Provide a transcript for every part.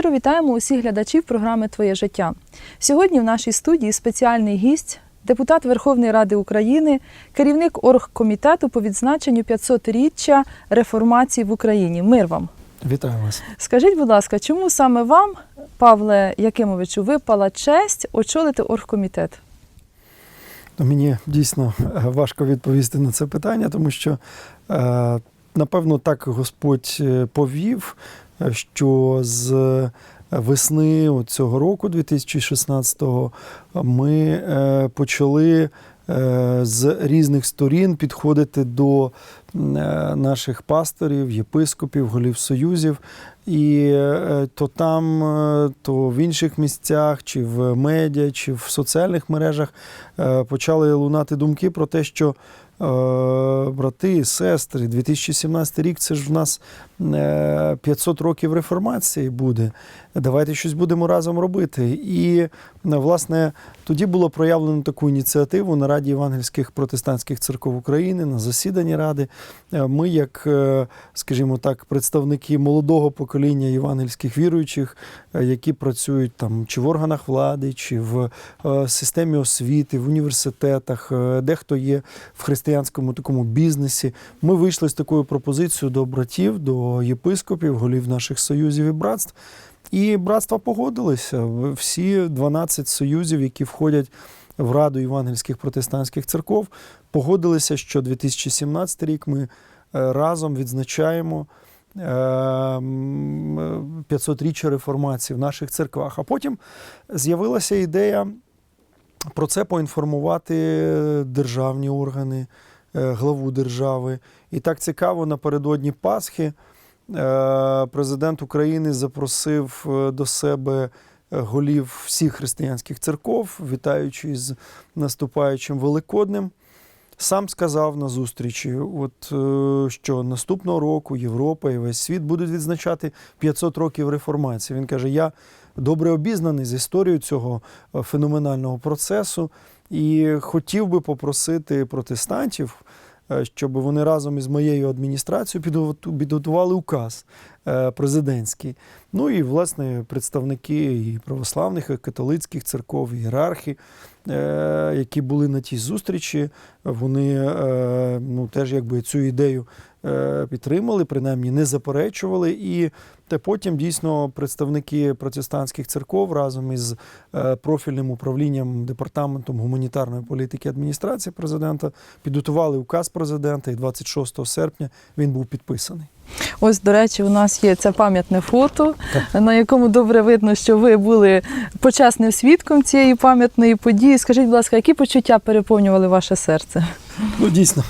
Щиро вітаємо усіх глядачів програми Твоє життя. Сьогодні в нашій студії спеціальний гість, депутат Верховної Ради України, керівник оргкомітету по відзначенню 500-річчя реформації в Україні. Мир вам! Вітаю вас. Скажіть, будь ласка, чому саме вам, Павле Якимовичу, випала честь очолити оргкомітет? Ну, Мені дійсно е, важко відповісти на це питання, тому що, е, напевно, так Господь е, повів, що з весни цього року, 2016-го, ми е, почали е, з різних сторін підходити до е, наших пасторів, єпископів, голів союзів. І е, то там, е, то в інших місцях, чи в медіа, чи в соціальних мережах е, почали лунати думки про те, що е, брати і сестри, 2017 рік це ж в нас е, 500 років реформації буде. Давайте щось будемо разом робити. І е, власне тоді було проявлено таку ініціативу на Раді Євангельських протестантських церков України на засіданні Ради. Е, Ми, як, е, скажімо так, представники молодого покоління євангельських віруючих, які працюють там чи в органах влади, чи в системі освіти, в університетах, дехто є в християнському такому бізнесі. Ми вийшли з такою пропозицією до братів, до єпископів, голів наших союзів і братств. І братства погодилися. Всі 12 союзів, які входять в Раду євангельських протестантських церков, погодилися, що 2017 рік ми е, разом відзначаємо е, 500-річчя реформації в наших церквах. А потім з'явилася ідея про це поінформувати державні органи, е, главу держави. І так цікаво, напередодні Пасхи е, президент України запросив е, до себе е, голів всіх християнських церков, вітаючи з наступаючим Великоднем. Сам сказав на зустрічі, от, е, що наступного року Європа і весь світ будуть відзначати 500 років реформації. Він каже: я добре обізнаний з історією цього е, феноменального процесу і хотів би попросити протестантів, е, щоб вони разом із моєю адміністрацією підготували указ е, президентський. Ну і власне представники і православних, і католицьких церков, і ієрархи, е, які були на тій зустрічі, вони е, ну, теж якби цю ідею е, підтримали, принаймні не заперечували. І та потім дійсно представники протестантських церков разом із е, профільним управлінням департаментом гуманітарної політики адміністрації президента підготували указ президента, і 26 серпня він був підписаний. Ось, до речі, у нас є це пам'ятне фото, на якому добре видно, що ви були почесним свідком цієї пам'ятної події. Скажіть, будь ласка, які почуття переповнювали ваше серце? це. Ну, дійсно,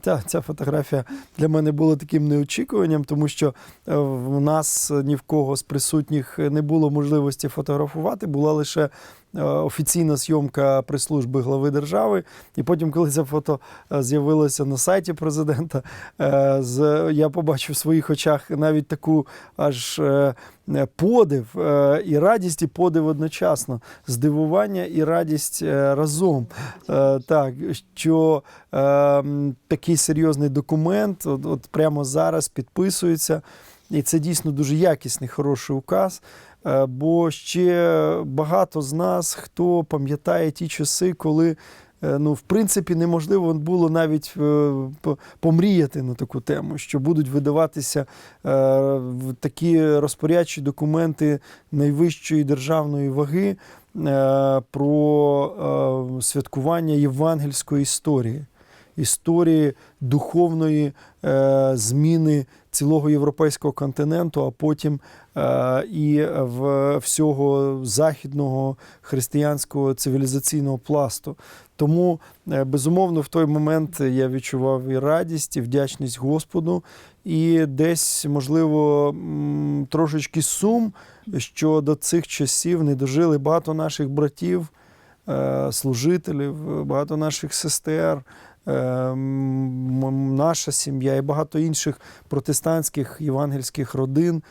та, ця фотографія для мене була таким неочікуванням, тому що е, в нас ні в кого з присутніх не було можливості фотографувати, була лише е, офіційна зйомка прес-служби глави держави. І потім, коли це фото е, з'явилося на сайті президента, я побачив в своїх очах навіть таку аж подив і радість, і подив одночасно, здивування і радість разом. Так, що такий серйозний документ от, от прямо зараз підписується. І це дійсно дуже якісний, хороший указ. Е, Бо ще багато з нас, хто пам'ятає ті часи, коли е, ну, в принципі неможливо було навіть е, помріяти на таку тему, що будуть видаватися такі розпорядчі документи найвищої державної ваги про святкування євангельської історії, історії духовної е, зміни цілого європейського континенту, а потім е, і в всього західного християнського цивілізаційного пласту. Тому, е, безумовно, в той момент я відчував і радість, і вдячність Господу, і десь, можливо, трошечки сум, що до цих часів не дожили багато наших братів, служителів, багато наших сестер. Е, м, м, Наша сім'я і багато інших протестантських євангельських родин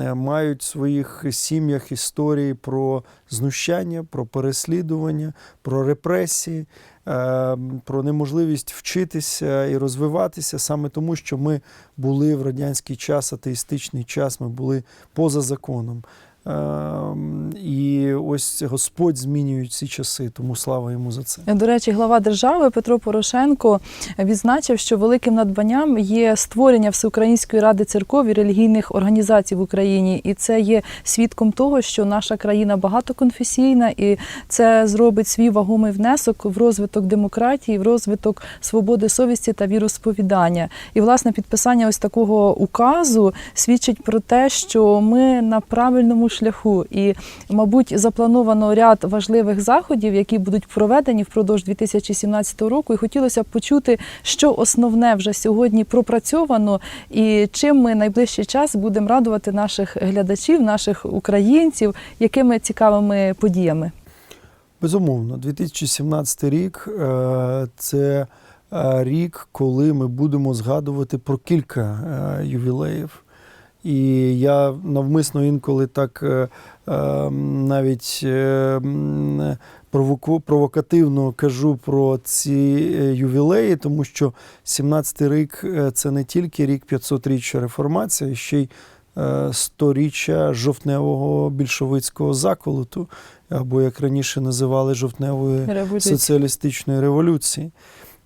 е, мають в своїх сім'ях історії про знущання, про переслідування, про репресії, е, про неможливість вчитися і розвиватися саме тому, що ми були в радянський час, атеїстичний час, ми були поза законом. Ем, І ось Господь змінює ці часи, тому слава йому за це. До речі, глава держави Петро Порошенко відзначив, що великим надбанням є створення Всеукраїнської ради церков і релігійних організацій в Україні, і це є свідком того, що наша країна багатоконфесійна, і це зробить свій вагомий внесок в розвиток демократії, в розвиток свободи совісті та віросповідання. І власне підписання ось такого указу свідчить про те, що ми на правильному шляху, і, мабуть, заплановано ряд важливих заходів, які будуть проведені впродовж 2017 року. І хотілося б почути, що основне вже сьогодні пропрацьовано, і чим ми найближчий час будемо радувати наших глядачів, наших українців, якими цікавими подіями. Безумовно, 2017 рік е, це е, рік, коли ми будемо згадувати про кілька е, ювілеїв. І я навмисно інколи так е, е, навіть е, провокативно кажу про ці ювілеї, тому що 17-й рік це не тільки рік 500-річчя реформації, а ще й е, 100-річчя жовтневого більшовицького заколоту, або як раніше називали жовтневої Революція. соціалістичної революції.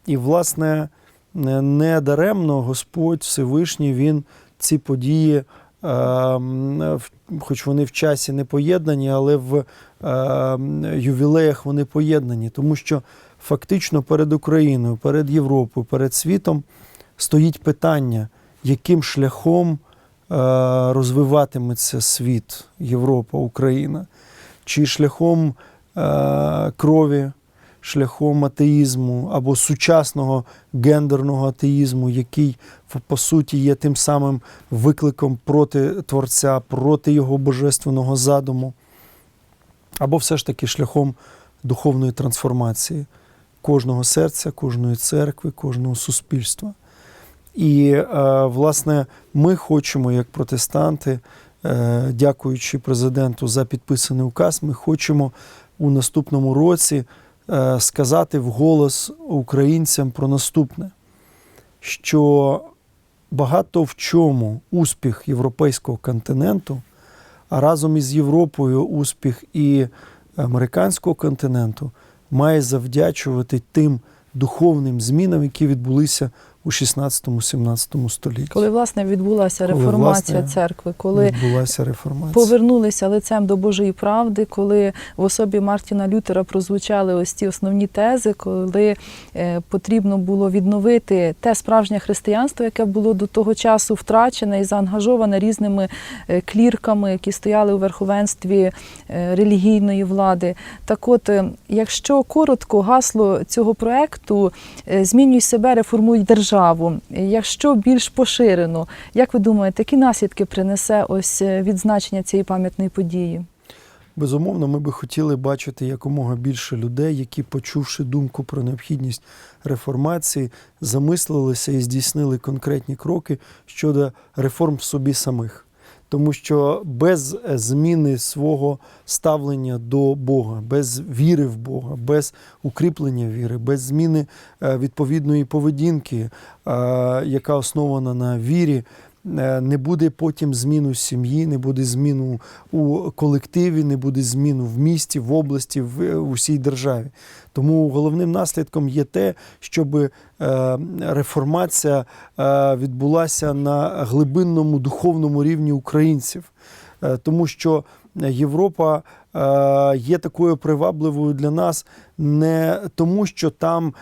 І, власне, не- не даремно Господь Всевишній він ці події, е, м, в- хоч вони в часі не поєднані, але в е, ювілеях вони поєднані, тому що фактично перед Україною, перед Європою, перед світом стоїть питання, яким шляхом е, розвиватиметься світ, Європа, Україна, чи шляхом е, крові, шляхом атеїзму або сучасного гендерного атеїзму, який по суті є тим самим викликом проти Творця, проти його божественного задуму, або все ж таки шляхом духовної трансформації кожного серця, кожної церкви, кожного суспільства. І, е, власне, ми хочемо, як протестанти, е, дякуючи президенту за підписаний указ, ми хочемо у наступному році сказати вголос українцям про наступне, що багато в чому успіх європейського континенту, а разом із Європою успіх і американського континенту має завдячувати тим духовним змінам, які відбулися у 16-17 столітті. Коли власне відбулася Коли, реформація власне, церкви, коли відбулася реформація. повернулися лицем до Божої правди, коли в особі Мартіна Лютера прозвучали ось ці основні тези, коли е, потрібно було відновити те справжнє християнство, яке було до того часу втрачене і заангажоване різними е, клірками, які стояли у верховенстві е, релігійної влади. Так от, якщо коротко гасло цього проекту змінюй себе, реформуй державу. Якщо більш поширено, як ви думаєте, які наслідки принесе ось е, відзначення цієї пам'ятної події? Безумовно, ми би хотіли бачити якомога більше людей, які, почувши думку про необхідність реформації, замислилися і здійснили конкретні кроки щодо реформ в собі самих. Тому що без е, зміни свого ставлення до Бога, без віри в Бога, без укріплення віри, без зміни е, відповідної поведінки, е, яка основана на вірі, не буде потім зміну сім'ї, не буде зміну у колективі, не буде зміну в місті, в області, в е, усій державі. Тому головним наслідком є те, щоб е, реформація е, відбулася на глибинному духовному рівні українців, Е, тому що Європа е, є такою привабливою для нас не тому, що там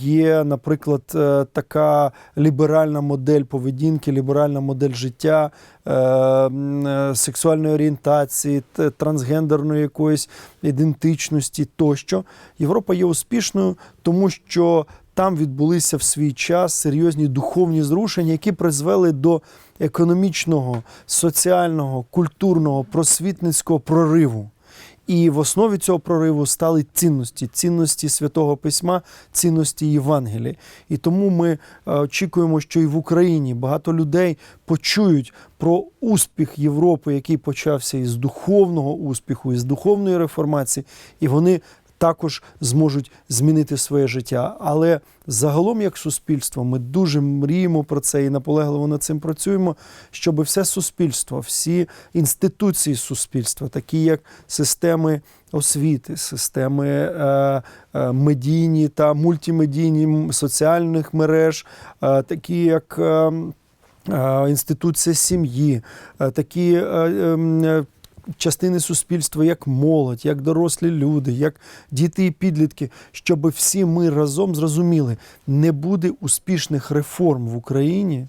є, наприклад, е, така ліберальна модель поведінки, ліберальна модель життя, е, сексуальної орієнтації, трансгендерної якоїсь ідентичності тощо. Європа є успішною, тому що там відбулися в свій час серйозні духовні зрушення, які призвели до економічного, соціального, культурного, просвітницького прориву. І в основі цього прориву стали цінності, цінності святого письма, цінності Євангелія. І тому ми е, очікуємо, що і в Україні багато людей почують про успіх Європи, який почався із духовного успіху, із духовної реформації, і вони також зможуть змінити своє життя. Але загалом, як суспільство, ми дуже мріємо про це і наполегливо над цим працюємо, щоб все суспільство, всі інституції суспільства, такі як системи освіти, системи е, е, медійні та мультимедійні соціальних мереж, е, такі як. е, е, Інституція сім'ї, е, такі е, ем, е, частини суспільства, як молодь, як дорослі люди, як діти і підлітки, щоб всі ми разом зрозуміли, не буде успішних реформ в Україні,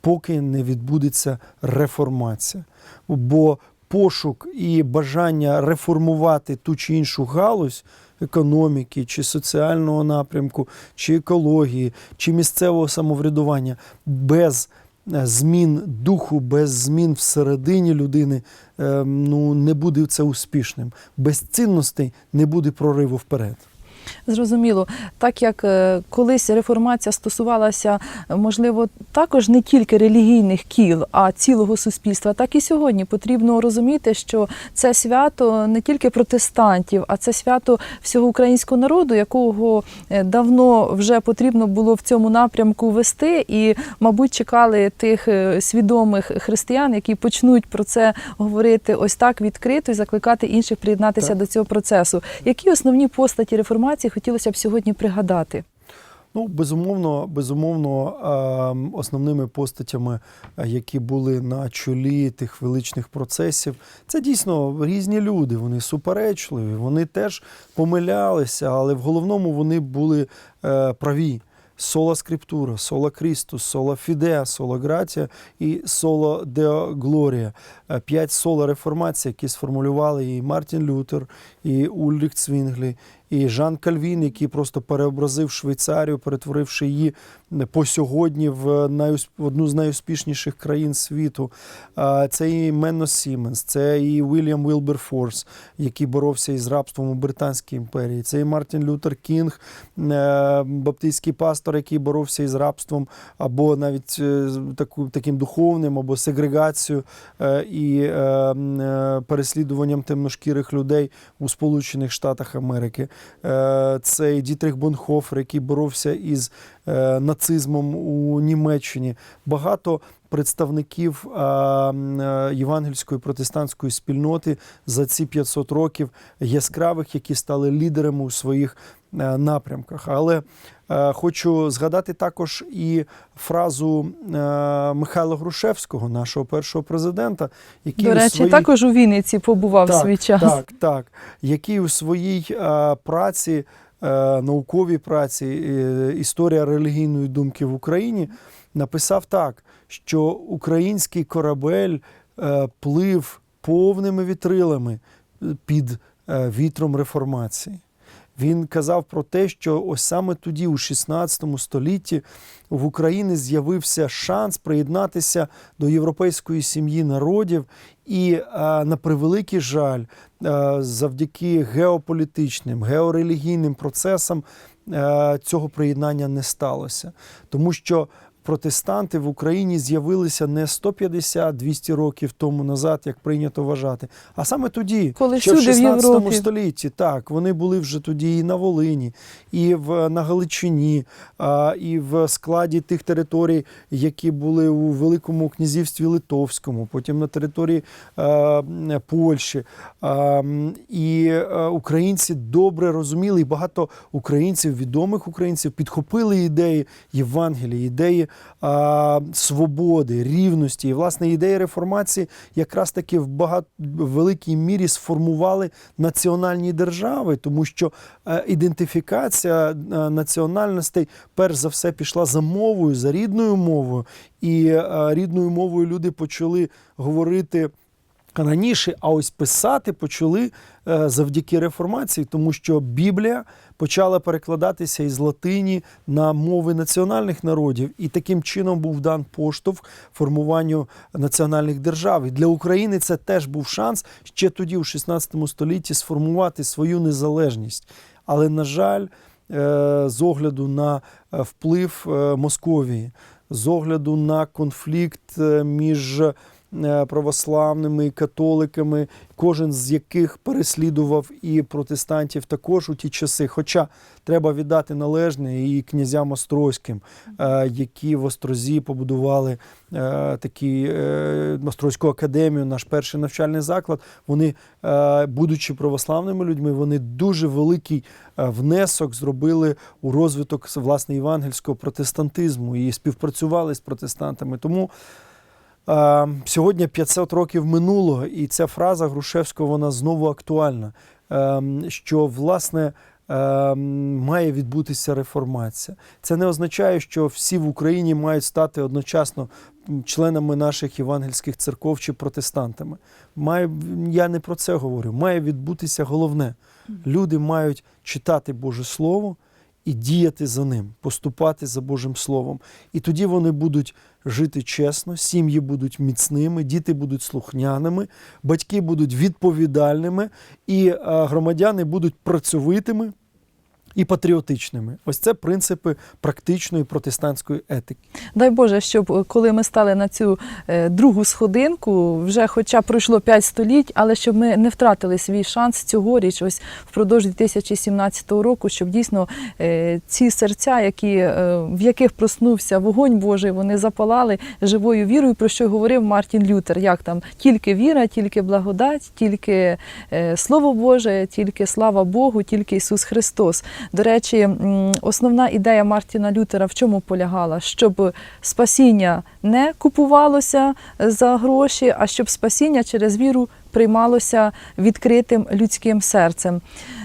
поки не відбудеться реформація. Бо пошук і бажання реформувати ту чи іншу галузь економіки, чи соціального напрямку, чи екології, чи місцевого самоврядування без змін духу, без змін всередині людини, е, ну не буде це успішним. Без цінностей не буде прориву вперед. Зрозуміло, так як е, колись реформація стосувалася, можливо, також не тільки релігійних кіл, а цілого суспільства, так і сьогодні потрібно розуміти, що це свято не тільки протестантів, а це свято всього українського народу, якого е, давно вже потрібно було в цьому напрямку вести, і, мабуть, чекали тих е, свідомих християн, які почнуть про це говорити ось так відкрито і закликати інших приєднатися Так. до цього процесу. Які основні постаті реформації хотілося б сьогодні пригадати? Ну, безумовно, безумовно, е, основними постатями, е, які були на чолі тих величних процесів, це дійсно різні люди. Вони суперечливі, вони теж помилялися, але в головному вони були е, праві. Сола скриптура, сола Крістус, сола Фідеа, сола Гратія і соло Део Глорія. П'ять сола реформації, які сформулювали і Мартін Лютер, і Ульріх Цвінглі, і Жан Кальвін, який просто переобразив Швейцарію, перетворивши її по сьогодні в найус- одну з найуспішніших країн світу. Це і Менно Сіменс, це і Вільям Вілберфорс, який боровся із рабством у Британській імперії. Це і Мартін Лютер Кінг, е, баптистський пастор, який боровся із рабством або навіть е, таку, таким духовним, або сегрегацією е, і е, е, переслідуванням темношкірих людей у Сполучених Штатах Америки. Е, Це і Дітрих Бонхофер, який боровся із е, нацизмом у Німеччині. Багато представників е, євангельської протестантської спільноти за ці 500 років яскравих, які стали лідерами у своїх напрямках. Але хочу згадати також і фразу е, Михайла Грушевського, нашого першого президента, який До у речі, своїй... також у Вінниці побував Так, свій час. Так, так. Який у своїй е, праці, е, науковій праці е, Історія релігійної думки в Україні написав так, що український корабель е, плив повними вітрилами е, під е, вітром реформації. Він казав про те, що ось саме тоді, у 16 столітті, в Україні з'явився шанс приєднатися до європейської сім'ї народів, і е, на превеликий жаль, е, завдяки геополітичним, георелігійним процесам е, цього приєднання не сталося, тому що. Протестанти в Україні з'явилися не 150-200 років тому назад, як прийнято вважати, а саме тоді, Коли ще в всюди в 16 столітті. Так, вони були вже тоді і на Волині, і в на Галичині, а, і в складі тих територій, які були у Великому князівстві Литовському, потім на території а, Польщі. А, і українці добре розуміли, і багато українців, відомих українців, підхопили ідеї Євангелії, ідеї а, свободи, рівності. І власне ідеї реформації якраз таки в багат... в великій мірі сформували національні держави, тому що е, ідентифікація е, національностей перш за все пішла за мовою, за рідною мовою, і е, рідною мовою люди почали говорити. Раніше, а ось писати почали завдяки реформації, тому що Біблія почала перекладатися із латині на мови національних народів, і таким чином був дан поштовх формуванню національних держав. І для України це теж був шанс ще тоді, у 16 столітті, сформувати свою незалежність. Але, на жаль, е, з огляду на е, вплив е, Московії, з огляду на конфлікт між православними і католиками, кожен з яких переслідував і протестантів також у ті часи. Хоча треба віддати належне і князям Острозьким, е, які в Острозі побудували е, такі е, Острозьку академію, наш перший навчальний заклад. Вони, е, будучи православними людьми, вони дуже великий е, внесок зробили у розвиток власне євангельського протестантизму і співпрацювали з протестантами. Тому е, сьогодні 500 років минуло, і ця фраза Грушевського вона знову актуальна. Е, що власне. е, Має відбутися реформація. Це не означає, що всі в Україні мають стати одночасно членами наших євангельських церков чи протестантами. Має, я не про це говорю. Має відбутися головне. Люди мають читати Боже Слово і діяти за ним, поступати за Божим Словом. І тоді вони будуть жити чесно, сім'ї будуть міцними, діти будуть слухняними, батьки будуть відповідальними, і е, громадяни будуть працьовитими. І патріотичними. Ось це принципи практичної протестантської етики. Дай Боже, щоб е, коли ми стали на цю е, другу сходинку, вже хоча пройшло 5 століть, але щоб ми не втратили свій шанс цьогоріч, ось впродовж 2017 року, щоб дійсно е, ці серця, які, в яких проснувся вогонь Божий, вони запалали живою вірою, про що говорив Мартін Лютер. Як там тільки віра, тільки благодать, тільки Слово Боже, тільки слава Богу, тільки Ісус Христос. До речі, основна ідея Мартіна Лютера в чому полягала? Щоб спасіння не купувалося за гроші, а щоб спасіння через віру приймалося відкритим людським серцем.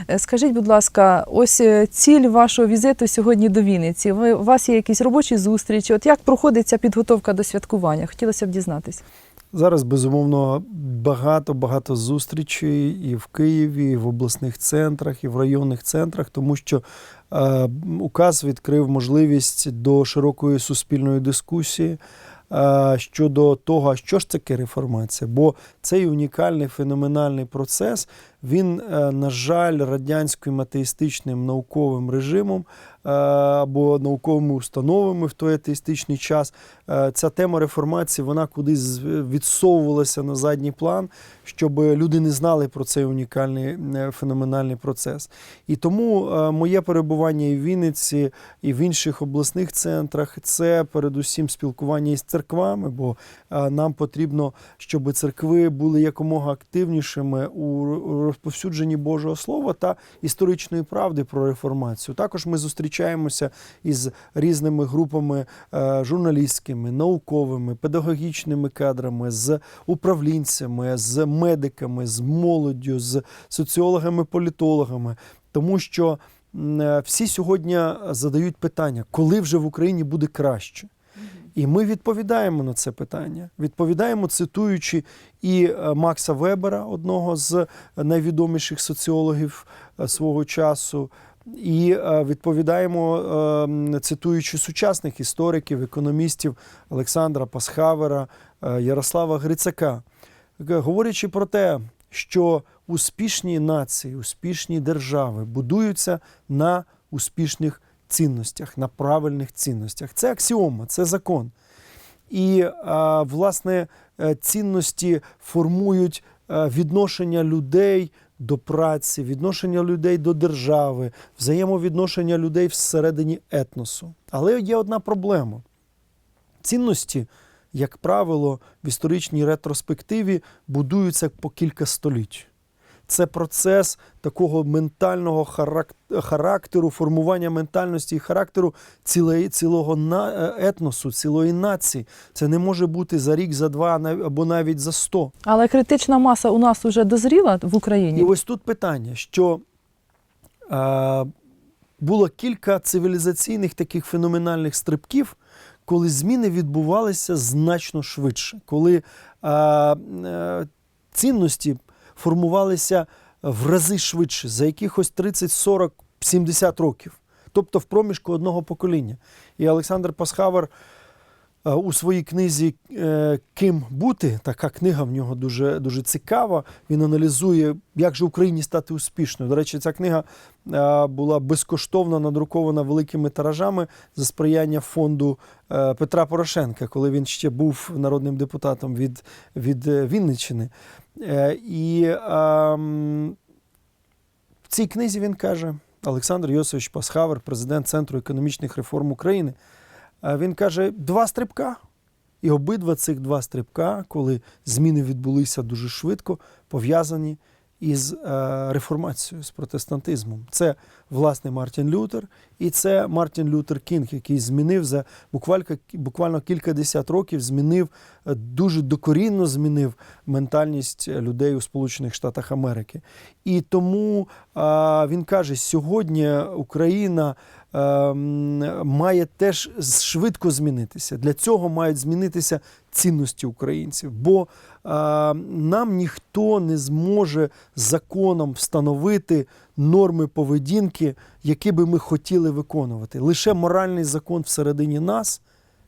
Е, Скажіть, будь ласка, ось е, ціль вашого візиту сьогодні до Вінниці. Ви, у вас є якісь робочі зустрічі? От як проходить ця підготовка до святкування? Хотілося б дізнатися. Зараз безумовно багато багато зустрічей і в Києві, і в обласних центрах, і в районних центрах, тому що е, указ відкрив можливість до широкої суспільної дискусії е, щодо того, що ж таке реформація. Бо цей унікальний феноменальний процес, він, е, на жаль, радянським атеїстичним науковим режимом або науковими установами в той атеїстичний час. е, Ця тема реформації вона кудись відсовувалася на задній план, щоб люди не знали про цей унікальний е, феноменальний процес. І тому е, моє перебування і в Вінниці, і в інших обласних центрах це передусім спілкування із церквами, бо е, нам потрібно, щоб церкви були якомога активнішими у розповсюдженні Божого Слова та історичної правди про реформацію. Також ми зустрічаємося із різними групами е, журналістськими, науковими, педагогічними кадрами, з управлінцями, з медиками, з молоддю, з соціологами, політологами, тому що е, всі сьогодні задають питання, коли вже в Україні буде краще. І ми відповідаємо на це питання. Відповідаємо, цитуючи і е, Макса Вебера, одного з найвідоміших соціологів е, свого часу, і е, відповідаємо, е, цитуючи сучасних істориків, економістів Олександра Пасхавера, е, Ярослава Грицака, говорячи про те, що успішні нації, успішні держави будуються на успішних цінностях, на правильних цінностях. Це аксіома, це закон. І, власне, цінності формують відношення людей до праці, відношення людей до держави, взаємовідношення людей всередині етносу. Але є одна проблема. Цінності, як правило, в історичній ретроспективі будуються по кілька століть. Це процес такого ментального характеру, формування ментальності і характеру цілої, цілого на- е, етносу, цілої нації. Це не може бути за рік, за два або навіть за сто. Але критична маса у нас вже дозріла в Україні. І ось тут питання, що е, було кілька цивілізаційних таких феноменальних стрибків, коли зміни відбувалися значно швидше, коли е, е, цінності формувалися в рази швидше, за якихось 30, 40, 70 років. Тобто в проміжку одного покоління. І Олександр Пасхавер е, у своїй книзі е, Ким бути. Така книга в нього дуже, дуже цікава. Він аналізує, як же Україні стати успішною. До речі, ця книга е, була безкоштовно надрукована великими тиражами за сприяння фонду Петра Порошенка, коли він ще був народним депутатом від, від Вінниччини. Е, І ем, в цій книзі він каже, Олександр Йосович Пасхавер, президент Центру економічних реформ України, е, він каже: два стрибка. І обидва цих два стрибка, коли зміни відбулися дуже швидко, пов'язані із е, реформацією, з протестантизмом. Це власне Мартін Лютер, і це Мартін Лютер Кінг, який змінив за буквально, буквально кількадесят років, змінив е, дуже докорінно змінив ментальність людей у Сполучених Штатах Америки. І тому е, він каже: сьогодні Україна е, має теж швидко змінитися. Для цього мають змінитися цінності українців, бо е, нам ніхто не зможе законом встановити норми поведінки, які би ми хотіли виконувати. Лише моральний закон всередині нас.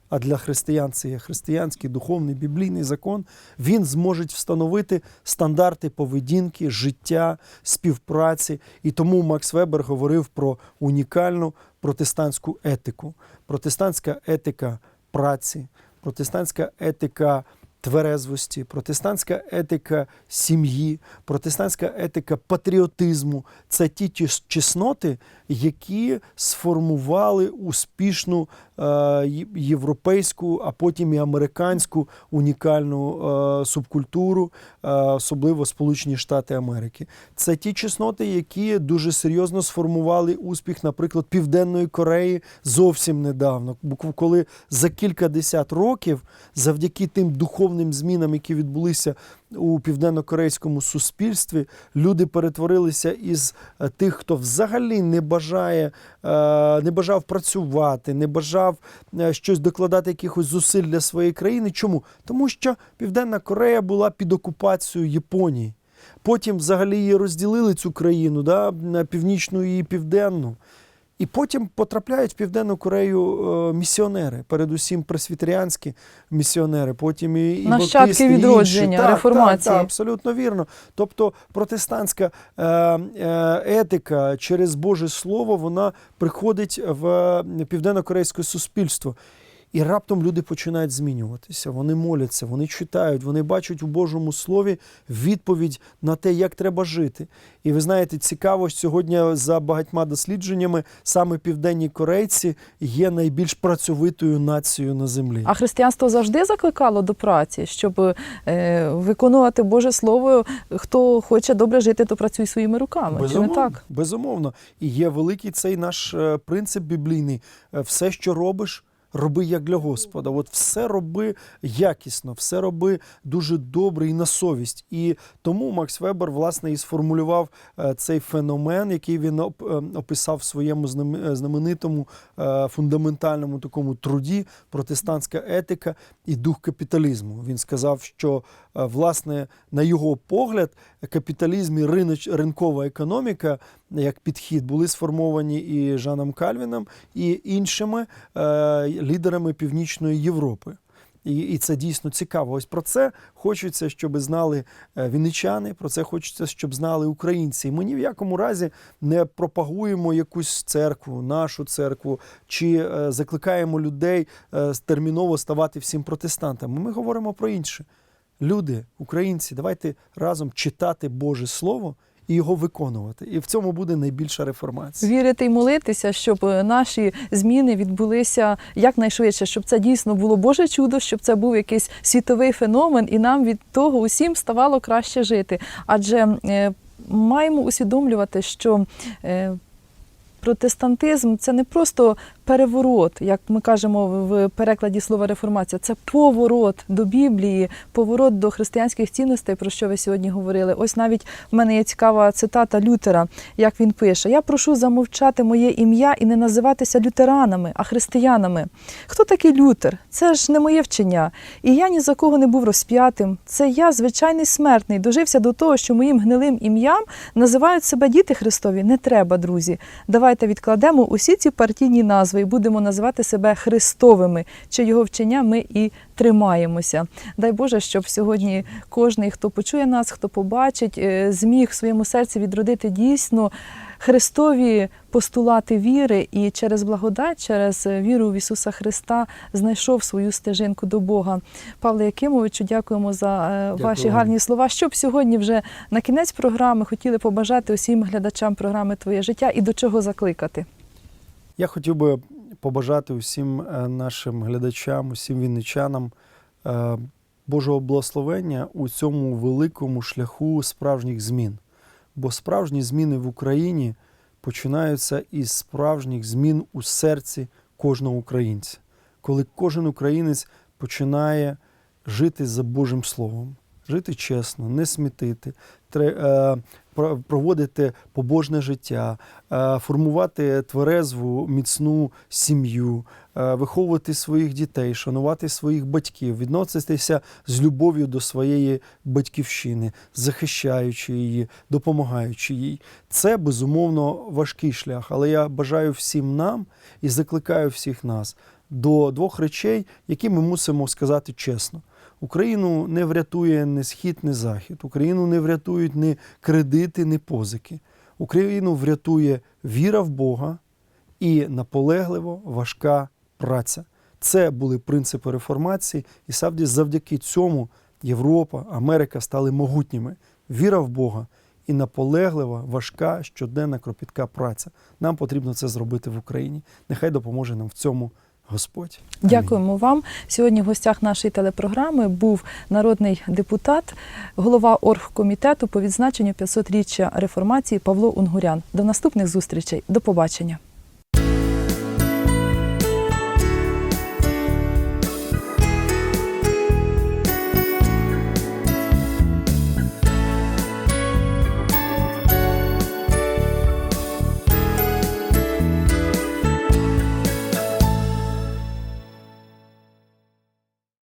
А для християн це є християнський, духовний, біблійний закон. Він зможе встановити стандарти поведінки, життя, співпраці. І тому Макс Вебер говорив про унікальну протестантську етику. Протестантська етика праці, протестантська етика тверезвості, протестантська етика сім'ї, протестантська етика патріотизму це ті чесноти, які сформували успішну е, європейську, а потім і американську унікальну е, субкультуру, е, особливо Сполучені Штати Америки. Це ті чесноти, які дуже серйозно сформували успіх, наприклад, Південної Кореї зовсім недавно. Коли за кілька десят років, завдяки тим духовним змінам, які відбулися у південно-корейському суспільстві, люди перетворилися із е, тих, хто взагалі не бажає, е, не бажав працювати, не бажав е, щось докладати якихось зусиль для своєї країни. Чому? Тому що Південна Корея була під окупацією Японії. Потім взагалі її розділили цю країну да, на північну і південну. І потім потрапляють в Південну Корею е, місіонери, передусім пресвітеріанські місіонери, потім і, і Нащадки баптисти, і інші. відродження, Так, реформації. Так, так, абсолютно вірно. Тобто протестантська е, е, етика через Боже Слово вона приходить в південно-корейське суспільство. І раптом люди починають змінюватися. Вони моляться, вони читають, вони бачать у Божому Слові відповідь на те, як треба жити. І ви знаєте, цікаво, що сьогодні за багатьма дослідженнями саме південні корейці є найбільш працьовитою нацією на землі. А християнство завжди закликало до праці, щоб е, виконувати Боже Слово. Хто хоче добре жити, то працюй своїми руками. Чи не так? Безумовно. І є великий цей наш е, принцип біблійний. Е, Все, що робиш, роби як для Господа. От все роби якісно, все роби дуже добре і на совість. І тому Макс Вебер, власне, і сформулював е, цей феномен, який він е, описав в своєму е, знаменитому фундаментальному такому труді протестантська етика і дух капіталізму. Він сказав, що власне на його погляд капіталізм і риноч, ринкова економіка як підхід були сформовані і Жаном Кальвіном, і іншими е, лідерами Північної Європи. І, і це дійсно цікаво. Ось про це хочеться, щоб знали е, вінничани, про це хочеться, щоб знали українці. І ми ні в якому разі не пропагуємо якусь церкву, нашу церкву, чи е, закликаємо людей е, терміново ставати всім протестантами. Ми говоримо про інше. Люди, українці, давайте разом читати Боже Слово і його виконувати. І в цьому буде найбільша реформація. Вірити і молитися, щоб е, наші зміни відбулися якнайшвидше, щоб це дійсно було Боже чудо, щоб це був якийсь світовий феномен, і нам від того усім ставало краще жити. Адже е, маємо усвідомлювати, що е, протестантизм це не просто переворот, як ми кажемо в перекладі слова реформація, це поворот до Біблії, поворот до християнських цінностей, про що ви сьогодні говорили. Ось навіть в мене є цікава цитата Лютера, як він пише: Я прошу замовчати моє ім'я і не називатися лютеранами, а християнами. Хто такий Лютер? Це ж не моє вчення. І я ні за кого не був розп'ятим. Це я, звичайний смертний, дожився до того, що моїм гнилим ім'ям називають себе діти Христові. Не треба, друзі. Давайте відкладемо усі ці партійні назви. і будемо називати себе Христовими, чи його вчення ми і тримаємося. Дай Боже, щоб сьогодні кожен, хто почує нас, хто побачить, е, зміг в своєму серці відродити дійсно Христові постулати віри і через благодать, через е, віру в Ісуса Христа знайшов свою стежинку до Бога. Павле Якимовичу, дякуємо за е, Дякую ваші гарні слова. Щоб сьогодні вже на кінець програми хотіли побажати усім глядачам програми Твоє життя і до чого закликати. Я хотів би побажати усім е, нашим глядачам, усім вінничанам Божого благословення у цьому великому шляху справжніх змін. Бо справжні зміни в Україні починаються із справжніх змін у серці кожного українця, коли кожен українець починає жити за Божим Словом, жити чесно, не смітити, е, проводити побожне життя, е, формувати тверезву, міцну сім'ю, е, виховувати своїх дітей, шанувати своїх батьків, відноситися з любов'ю до своєї батьківщини, захищаючи її, допомагаючи їй. Це безумовно важкий шлях, але я бажаю всім нам і закликаю всіх нас до двох речей, які ми мусимо сказати чесно. Україну не врятує ні схід, ні захід. Україну не врятують ні кредити, ні позики. Україну врятує віра в Бога і наполегливо важка праця. Це були принципи реформації, і справді завдяки цьому Європа, Америка стали могутніми. Віра в Бога і наполеглива, важка, щоденна кропітка праця. Нам потрібно це зробити в Україні. Нехай допоможе нам в цьому Господь. Амінь. Дякуємо вам. Сьогодні в гостях нашої телепрограми був народний депутат, голова оргкомітету по відзначенню 500-річчя реформації Павло Унгурян. До наступних зустрічей. До побачення.